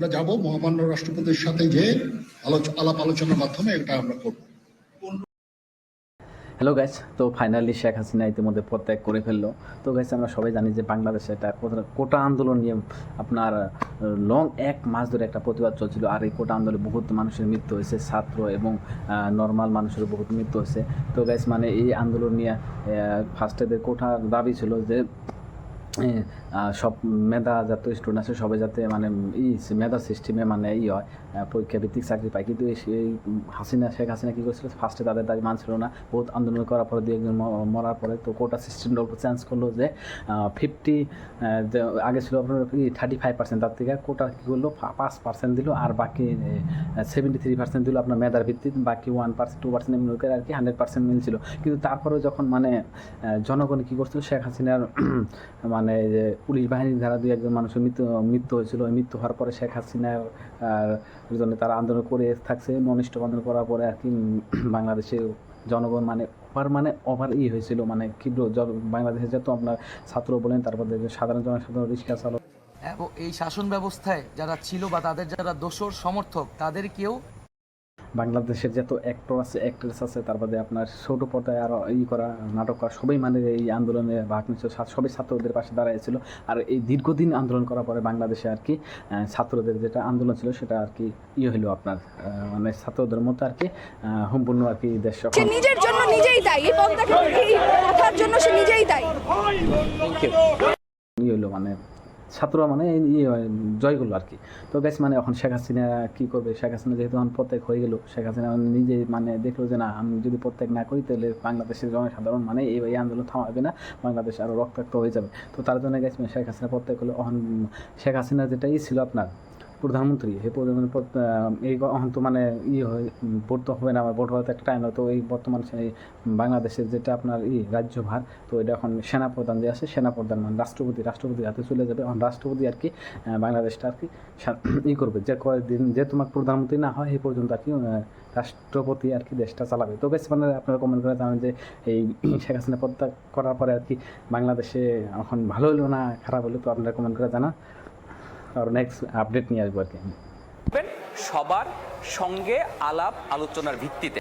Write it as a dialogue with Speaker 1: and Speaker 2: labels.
Speaker 1: আমরা যাব মহামান্য রাষ্ট্রপতির সাথে যে আলাপ আলোচনার মাধ্যমে এটা আমরা করব।
Speaker 2: হ্যালো গাইস তো ফাইনালি শেখ হাসিনা ইতিমধ্যে প্রত্যাগ করে ফেলল। তো গাইস আমরা সবাই জানি যে বাংলাদেশে একটা কোটা- কোটা আন্দোলন নিয়ে আপনার লং এক মাস ধরে একটা প্রতিবাদ চলছিল। আর এই কোটা আন্দোলনে বহুত মানুষের মৃত্যু হয়েছে, ছাত্র এবং নর্মাল মানুষের বহুত মৃত্যু হয়েছে। তো গাইস মানে এই আন্দোলন নিয়ে ফার্স্টে কোটার দাবি ছিল যে সব মেধা যত স্টুডেন্ট আছে, সবাই যাতে মানে ই মেধা সিস্টেমে মানে ই হয় পরীক্ষা ভিত্তিক চাকরি পায়। কিন্তু সেই হাসিনা, শেখ হাসিনা কী করছিল? ফার্স্টে তাদের দাবি মানছিল না। বহুত আন্দোলন করার পরে দু একজন মরার পরে তো কোটা সিস্টেমটা অল্প চেঞ্জ করল যে ফিফটি আগে ছিল আপনার থার্টি ফাইভ পার্সেন্ট তার থেকে কোটা কী করল? পাঁচ পার্সেন্ট দিল। আর বাকি সেভেন্টি থ্রি পার্সেন্ট দিল আপনার মেধার ভিত্তিতে। বাকি ওয়ান পার্সেন্ট টু পার্সেন্ট এমনি আর কি হান্ড্রেড পার্সেন্ট মিলছিল। কিন্তু তারপরেও যখন মানে জনগণ কী করছিল? শেখ হাসিনার মানে যে পুলিশ বাহিনীর দ্বারা দুই একজন মানুষের মৃত্যু মৃত্যু হয়েছিল। মৃত্যু হওয়ার পরে শেখ হাসিনার আহ, জন্য তারা আন্দোলন করে থাকছে। মনিষ্ঠ আন্দোলন করার পরে আর কি বাংলাদেশে জনগণ মানে ওভার মানে ওভার ই হয়েছিল। মানে কি বলব, জ- বাংলাদেশে যত আপনার ছাত্র বলেন তারপর সাধারণ জনসাধারণ রিক্সা চালক
Speaker 3: এই শাসন ব্যবস্থায় যারা ছিল বা তাদের যারা দোষর সমর্থক তাদেরকেও
Speaker 2: বাংলাদেশের যত অ্যাক্টর আছে অ্যাক্ট্রেস আছে তার বাদে আপনার ছোটো পর্দায় আরও ই করা নাটক করা সবাই মানে এই আন্দোলনে ভাগ নিচ্ছে সবাই ছাত্রদের পাশে দাঁড়াইছিল। আর এই দীর্ঘদিন আন্দোলন করার পরে বাংলাদেশে আর কি ছাত্রদের যেটা আন্দোলন ছিল সেটা আর কি ইয়ে হলো আপনার মানে ছাত্রদের মতো আর কি সম্পূর্ণ আর কি দেশ
Speaker 4: নিজের জন্য নিজেই দায়ী। এই কথার জন্য সে নিজেই দায়ী।
Speaker 2: ইয়ে হলো মানে ছাত্ররা মানে ইয়ে জয় করল আর কি। তো বেশ মানে এখন শেখ হাসিনা কী করবে? শেখ হাসিনা যেহেতু এখন প্রত্যেক হয়ে গেল, শেখ হাসিনা নিজে মানে দেখল যে না, আমি যদি প্রত্যেক না করি তাহলে বাংলাদেশের জনসাধারণ মানে এই আন্দোলন থামাবে না, বাংলাদেশ আরও রক্তাক্ত হয়ে যাবে। তো তার জন্য গেছে শেখ হাসিনা প্রত্যেক হলো, এখন শেখ হাসিনা যেটাই ছিল আপনার প্রধানমন্ত্রী এই প্রধানমন্ত্রী এই তো মানে ই ভোট তো হবে না আমার, ভোট হওয়াতে একটা টাইম তো এই বর্তমান বাংলাদেশের যেটা আপনার ই, রাজ্যভার, তো এটা এখন সেনাপ্রধান যে আছে, সেনাপ্রধান মানে রাষ্ট্রপতি রাষ্ট্রপতির হাতে চলে যাবে। এখন রাষ্ট্রপতি আর কি বাংলাদেশটা আর কি ই করবে। যে কয়েকদিন যে তোমার প্রধানমন্ত্রী না হয় এই পর্যন্ত আর কি রাষ্ট্রপতি আর কি দেশটা চালাবে। তো বেশ মানে আপনারা কমেন্ট করে জানেন যে এই শেখ হাসিনা পদত্যাগ করার পরে আর কি বাংলাদেশে এখন ভালো হলো না, খারাপ হলো, তো আপনারা কমেন্ট করে জানান। আর নেক্সট আপডেট নিয়ে আসব আর কি।
Speaker 5: সবার সঙ্গে আলাপ আলোচনার ভিত্তিতে।